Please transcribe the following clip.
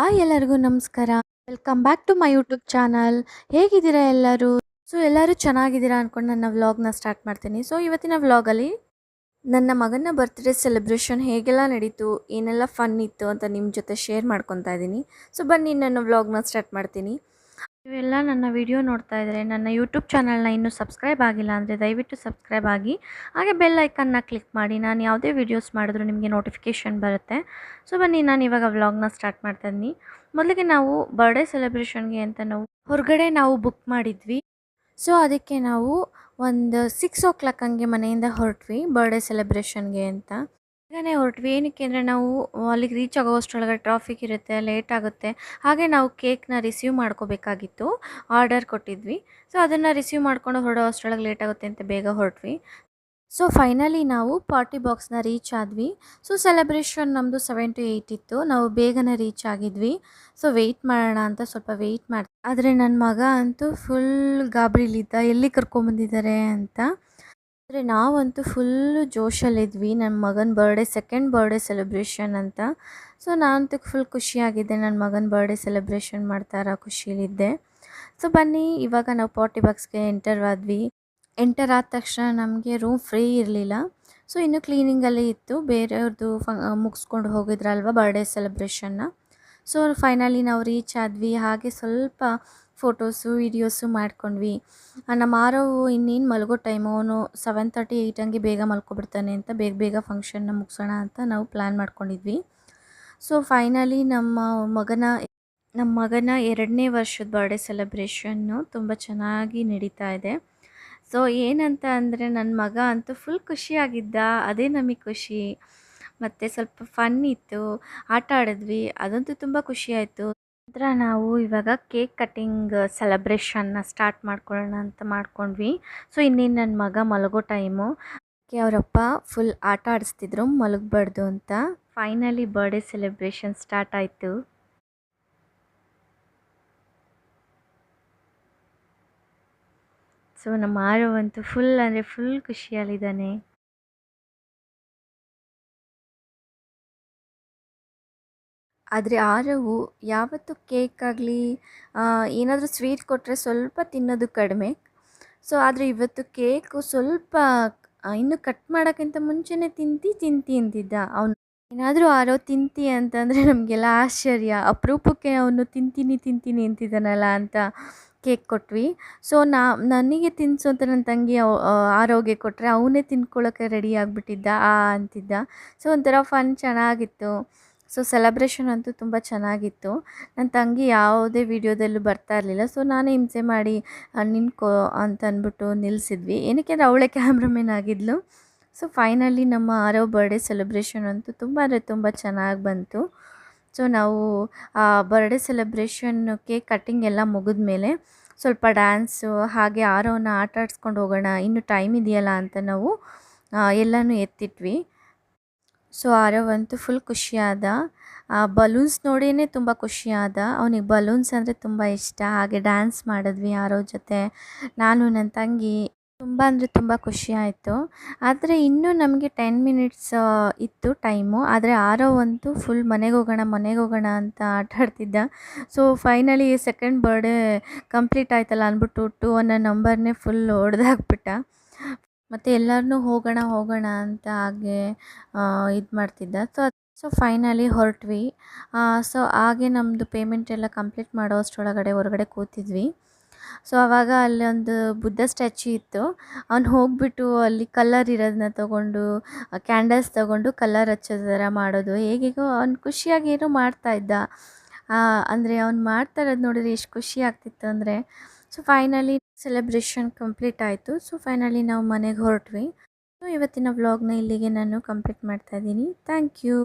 Hi ಎಲ್ಲರಿಗೂ ನಮಸ್ಕಾರ. Welcome back to my YouTube channel ಹೇಗಿದ್ದೀರಾ ಎಲ್ಲರೂ? ಸೊ ಎಲ್ಲರೂ ಚೆನ್ನಾಗಿದ್ದೀರಾ ಅಂದ್ಕೊಂಡು ನನ್ನ ವ್ಲಾಗ್ನ ಸ್ಟಾರ್ಟ್ ಮಾಡ್ತೀನಿ. ಸೊ ಇವತ್ತಿನ ವ್ಲಾಗಲ್ಲಿ ನನ್ನ ಮಗನ ಬರ್ತ್ಡೇ ಸೆಲೆಬ್ರೇಷನ್ ಹೇಗೆಲ್ಲ ನಡೀತು, ಏನೆಲ್ಲ ಫನ್ ಇತ್ತು ಅಂತ ನಿಮ್ಮ ಜೊತೆ ಶೇರ್ ಮಾಡ್ಕೊತಾ ಇದ್ದೀನಿ. ಸೊ ಬನ್ನಿ, ನನ್ನ ವ್ಲಾಗ್ನ ಸ್ಟಾರ್ಟ್ ಮಾಡ್ತೀನಿ. ನೀವೆಲ್ಲ ನನ್ನ ವಿಡಿಯೋ ನೋಡ್ತಾ ಇದ್ದರೆ ನನ್ನ ಯೂಟ್ಯೂಬ್ ಚಾನಲ್ನ ಇನ್ನೂ ಸಬ್ಸ್ಕ್ರೈಬ್ ಆಗಿಲ್ಲ ಅಂದರೆ ದಯವಿಟ್ಟು ಸಬ್ಸ್ಕ್ರೈಬ್ ಆಗಿ. ಹಾಗೆ ಬೆಲ್ ಐಕನ್ನ ಕ್ಲಿಕ್ ಮಾಡಿ, ನಾನು ಯಾವುದೇ ವೀಡಿಯೋಸ್ ಮಾಡಿದ್ರು ನಿಮಗೆ ನೋಟಿಫಿಕೇಷನ್ ಬರುತ್ತೆ. ಸೊ ಬನ್ನಿ, ನಾನು ಇವಾಗ ವ್ಲಾಗ್ನ ಸ್ಟಾರ್ಟ್ ಮಾಡ್ತಾ ಇದ್ದೀನಿ. ಮೊದಲಿಗೆ ನಾವು ಬರ್ಡೇ ಸೆಲೆಬ್ರೇಷನ್ಗೆ ಅಂತ ನಾವು ಹೊರಗಡೆ ನಾವು ಬುಕ್ ಮಾಡಿದ್ವಿ. ಸೊ ಅದಕ್ಕೆ ನಾವು ಒಂದು ಸಿಕ್ಸ್ ಓ ಕ್ಲಾಕ್ ಹಂಗೆ ಮನೆಯಿಂದ ಹೊರಟ್ವಿ ಬರ್ಡೇ ಸೆಲೆಬ್ರೇಷನ್ಗೆ ಅಂತ. ಬೇಗನೆ ಹೊರಟ್ವಿ. ಏನಕ್ಕೆ ಅಂದರೆ ನಾವು ಅಲ್ಲಿಗೆ ರೀಚ್ ಆಗೋ ಅಷ್ಟರೊಳಗೆ ಟ್ರಾಫಿಕ್ ಇರುತ್ತೆ ಲೇಟ್ ಆಗುತ್ತೆ. ಹಾಗೆ ನಾವು ಕೇಕ್ನ ರಿಸೀವ್ ಮಾಡ್ಕೋಬೇಕಾಗಿತ್ತು. ಆರ್ಡರ್ ಕೊಟ್ಟಿದ್ವಿ. ಸೊ ಅದನ್ನು ರಿಸೀವ್ ಮಾಡ್ಕೊಂಡು ಹೊರಡೋ ಅಷ್ಟರೊಳಗೆ ಲೇಟ್ ಆಗುತ್ತೆ ಅಂತ ಬೇಗ ಹೊರಟ್ವಿ. ಸೊ ಫೈನಲಿ ನಾವು ಪಾರ್ಟಿ ಬಾಕ್ಸ್ನ ರೀಚ್ ಆದ್ವಿ. ಸೊ ಸೆಲೆಬ್ರೇಷನ್ ನಮ್ಮದು ಸೆವೆನ್ ಟು ಏಯ್ಟ್ ಇತ್ತು. ನಾವು ಬೇಗನೆ ರೀಚ್ ಆಗಿದ್ವಿ. ಸೊ ವೆಯ್ಟ್ ಮಾಡೋಣ ಅಂತ ಸ್ವಲ್ಪ ವೆಯ್ಟ್ ಮಾಡಿ ಆದರೆ ನನ್ನ ಮಗ ಅಂತೂ ಫುಲ್ ಗಾಬರಿಲಿದ್ದ. ಎಲ್ಲಿ ಕರ್ಕೊಂಬಂದಿದ್ದಾರೆ ಅಂತ. ಆದರೆ ನಾವಂತೂ ಫುಲ್ಲು ಜೋಶಲ್ಲಿದ್ವಿ. ನನ್ನ ಮಗನ ಬರ್ಡೇ ಸೆಕೆಂಡ್ ಬರ್ಡೇ ಸೆಲೆಬ್ರೇಷನ್ ಅಂತ. ಸೊ ನಾನಂತೂ ಫುಲ್ ಖುಷಿಯಾಗಿದ್ದೆ. ನನ್ನ ಮಗನ ಬರ್ಡೇ ಸೆಲೆಬ್ರೇಷನ್ ಮಾಡ್ತಾರ ಖುಷಿಯಲ್ಲಿದ್ದೆ. ಸೊ ಬನ್ನಿ, ಇವಾಗ ನಾವು ಪಾರ್ಟಿ ಬಾಕ್ಸ್ಗೆ ಎಂಟರ್ ಆದ್ವಿ. ಎಂಟರ್ ಆದ ತಕ್ಷಣ ನಮಗೆ ರೂಮ್ ಫ್ರೀ ಇರಲಿಲ್ಲ. ಸೊ ಇನ್ನೂ ಕ್ಲೀನಿಂಗಲ್ಲೇ ಇತ್ತು. ಬೇರೆಯವ್ರದ್ದು ಫ ಮುಗಿಸ್ಕೊಂಡು ಹೋಗಿದ್ರಲ್ವ ಬರ್ಡೇ ಸೆಲೆಬ್ರೇಷನ್ನ ಸೊ ಫೈನಲಿ ನಾವು ರೀಚ್ ಆದ್ವಿ. ಹಾಗೆ ಸ್ವಲ್ಪ ಫೋಟೋಸು ವೀಡಿಯೋಸು ಮಾಡ್ಕೊಂಡ್ವಿ. ನಮ್ಮ ಆರವು ಇನ್ನೇನು ಮಲಗೋ ಟೈಮು ಅವನು ಸೆವೆನ್ ತರ್ಟಿ ಏಯ್ಟ್ ಹಂಗೆ ಬೇಗ ಮಲ್ಕೊಬಿಡ್ತಾನೆ ಅಂತ ಬೇಗ ಬೇಗ ಫಂಕ್ಷನ್ನ ಮುಗಿಸೋಣ ಅಂತ ನಾವು ಪ್ಲ್ಯಾನ್ ಮಾಡ್ಕೊಂಡಿದ್ವಿ. ಸೊ ಫೈನಲಿ ನಮ್ಮ ಮಗನ ನಮ್ಮ ಮಗನ ಎರಡನೇ ವರ್ಷದ ಬರ್ಡೇ ಸೆಲೆಬ್ರೇಷನ್ನು ತುಂಬ ಚೆನ್ನಾಗಿ ನಡೀತಾ ಇದೆ. ಸೊ ಏನಂತ ಅಂದರೆ ನನ್ನ ಮಗ ಅಂತೂ ಫುಲ್ ಖುಷಿಯಾಗಿದ್ದ. ಅದೇ ನಮಗೆ ಖುಷಿ. ಮತ್ತು ಸ್ವಲ್ಪ ಫನ್ ಇತ್ತು. ಆಟ ಆಡಿದ್ವಿ. ಅದಂತೂ ತುಂಬ ಖುಷಿ ಆಯಿತು. ನಂತರ ನಾವು ಇವಾಗ ಕೇಕ್ ಕಟ್ಟಿಂಗ್ ಸೆಲೆಬ್ರೇಷನ್ನ ಸ್ಟಾರ್ಟ್ ಮಾಡ್ಕೊಳ್ಳೋಣ ಅಂತ ಮಾಡ್ಕೊಂಡ್ವಿ. ಸೊ ಇನ್ನೇನು ನನ್ನ ಮಗ ಮಲಗೋ ಟೈಮು ಅವರಪ್ಪ ಫುಲ್ ಆಟ ಆಡಿಸ್ತಿದ್ರು. ಮಲಗಬಾರ್ದು ಅಂತ. ಫೈನಲಿ ಬರ್ಡೇ ಸೆಲೆಬ್ರೇಷನ್ ಸ್ಟಾರ್ಟ್ ಆಯಿತು. ಸೊ ನಮ್ಮ ಆರವ್ ಅಂತೂ ಫುಲ್ ಅಂದರೆ ಫುಲ್ ಖುಷಿಯಲ್ಲಿದ್ದಾನೆ. ಆದರೆ ಆರವು ಯಾವತ್ತು ಕೇಕ್ ಆಗಲಿ ಏನಾದರೂ ಸ್ವೀಟ್ ಕೊಟ್ಟರೆ ಸ್ವಲ್ಪ ತಿನ್ನೋದು ಕಡಿಮೆ. ಸೊ ಆದರೆ ಇವತ್ತು ಕೇಕು ಸ್ವಲ್ಪ ಇನ್ನು ಕಟ್ ಮಾಡೋಕ್ಕಿಂತ ಮುಂಚೆನೇ ತಿಂತಿ ತಿಂತಿ ಅಂತಿದ್ದ ಅವನು. ಏನಾದರೂ ಆರೋ ತಿಂತಿ ಅಂತಂದರೆ ನಮಗೆಲ್ಲ ಆಶ್ಚರ್ಯ. ಅಪರೂಪಕ್ಕೆ ಅವನು ತಿಂತೀನಿ ತಿಂತೀನಿ ಅಂತಿದ್ದಾನಲ್ಲ ಅಂತ ಕೇಕ್ ಕೊಟ್ವಿ. ಸೊ ನಾ, ನನಗೆ ತಿನ್ನಿಸು ಅಂತ ನನ್ನ ತಂಗಿ ಆರೋಗ್ಯ ಕೊಟ್ಟರೆ ಅವನೇ ತಿನ್ಕೊಳ್ಳೋಕ್ಕೆ ರೆಡಿ ಆಗಿಬಿಟ್ಟಿದ್ದ, ಆ, ಅಂತಿದ್ದ. ಸೊ ಒಂಥರ ಫನ್ ಚೆನ್ನಾಗಿತ್ತು. ಸೊ ಸೆಲೆಬ್ರೇಷನ್ ಅಂತೂ ತುಂಬ ಚೆನ್ನಾಗಿತ್ತು. ನನ್ನ ತಂಗಿ ಯಾವುದೇ ವೀಡಿಯೋದಲ್ಲೂ ಬರ್ತಾ ಇರಲಿಲ್ಲ. ಸೊ ನಾನೇ ಹಿಂಸೆ ಮಾಡಿ ನಿನ್ಕೋ ಅಂತ ಅಂದ್ಬಿಟ್ಟು ನಿಲ್ಲಿಸಿದ್ವಿ ಏನಕ್ಕೆ ಅವಳೇ ಕ್ಯಾಮ್ರಾಮೇನ್ ಆಗಿದ್ಲು. ಸೊ ಫೈನಲಿ ನಮ್ಮ ಆರೋ ಬರ್ಡೇ ಸೆಲೆಬ್ರೇಷನ್ ಅಂತೂ ತುಂಬ ಅಂದರೆ ತುಂಬ ಚೆನ್ನಾಗಿ ಬಂತು. ಸೊ ನಾವು ಬರ್ಡೇ ಸೆಲೆಬ್ರೇಷನ್ ಕೇಕ್ ಕಟ್ಟಿಂಗ್ ಎಲ್ಲ ಮುಗಿದ್ಮೇಲೆ ಸ್ವಲ್ಪ ಡ್ಯಾನ್ಸು ಹಾಗೆ ಆರೋನ ಆಟ ಆಡಿಸ್ಕೊಂಡು ಹೋಗೋಣ. ಇನ್ನು ಟೈಮ್ ಇದೆಯಲ್ಲ ಅಂತ ನಾವು ಎಲ್ಲನೂ ಎತ್ತಿಟ್ವಿ. ಸೊ ಆರವಂತೂ ಫುಲ್ ಖುಷಿಯಾದ. ಬಲೂನ್ಸ್ ನೋಡಿಯೇ ತುಂಬ ಖುಷಿಯಾದ. ಅವನಿಗೆ ಬಲೂನ್ಸ್ ಅಂದರೆ ತುಂಬ ಇಷ್ಟ. ಹಾಗೆ ಡ್ಯಾನ್ಸ್ ಮಾಡಿದ್ವಿ ಯಾರೋ ಜೊತೆ. ನಾನು ನನ್ನ ತಂಗಿ. ತುಂಬ ಅಂದರೆ ತುಂಬ ಖುಷಿ ಆಯಿತು. ಆದರೆ ಇನ್ನೂ ನಮಗೆ ಟೆನ್ ಮಿನಿಟ್ಸ್ ಇತ್ತು ಟೈಮು ಆದರೆ ಆರೋ ಅಂತೂ ಫುಲ್ ಮನೆಗೆ ಹೋಗೋಣ ಮನೆಗೆ ಹೋಗೋಣ ಅಂತ ಆಟ ಆಡ್ತಿದ್ದ. So finally second birthday complete ಆಯ್ತಲ್ಲ ಅಂದ್ಬಿಟ್ಟು ಟು ಅನ್ನೋ ನಂಬರ್ನೇ ಫುಲ್ ಹೊಡೆದಾಕ್ಬಿಟ್ಟ. ಮತ್ತು ಎಲ್ಲರನ್ನೂ ಹೋಗೋಣ ಹೋಗೋಣ ಅಂತ ಹಾಗೆ ಇದು ಮಾಡ್ತಿದ್ದ. ಸೊ ಸೊ ಫೈನಲಿ ಹೊರಟ್ವಿ. ಸೊ ಹಾಗೆ ನಮ್ಮದು ಪೇಮೆಂಟ್ ಎಲ್ಲ ಕಂಪ್ಲೀಟ್ ಮಾಡೋ ಅಷ್ಟರೊಳಗಡೆ, ಹೊರಗಡೆ ಕೂತಿದ್ವಿ. ಸೊ ಆವಾಗ ಅಲ್ಲಿ ಒಂದು ಬುದ್ಧ ಸ್ಟ್ಯಾಚು ಇತ್ತು. ಅವ್ನು ಹೋಗ್ಬಿಟ್ಟು ಅಲ್ಲಿ ಕಲ್ಲರ್ ಇರೋದನ್ನ ತೊಗೊಂಡು ಕ್ಯಾಂಡಲ್ಸ್ ತೊಗೊಂಡು ಕಲ್ಲರ್ ಹಚ್ಚೋ ಥರ ಮಾಡೋದು. ಹೇಗೇಗೋ ಅವ್ನು ಖುಷಿಯಾಗಿ ಏನೋ ಮಾಡ್ತಾ ಇದ್ದ. ಅಂದರೆ ಅವ್ನು ಮಾಡ್ತಾ ಇರೋದು ನೋಡಿದ್ರೆ ಎಷ್ಟು ಖುಷಿ ಆಗ್ತಿತ್ತು ಅಂದರೆ ಸೊ ಫೈನಲಿ ಸೆಲೆಬ್ರೇಷನ್ ಕಂಪ್ಲೀಟ್ ಆಯಿತು. ಸೊ ಫೈನಲಿ ನಾವು ಮನೆಗೆ ಹೊರಟ್ವಿ. ಸೊ ಇವತ್ತಿನ ವ್ಲಾಗ್ನ ಇಲ್ಲಿಗೆ ನಾನು ಕಂಪ್ಲೀಟ್ ಮಾಡ್ತಾ ಇದ್ದೀನಿ. Thank you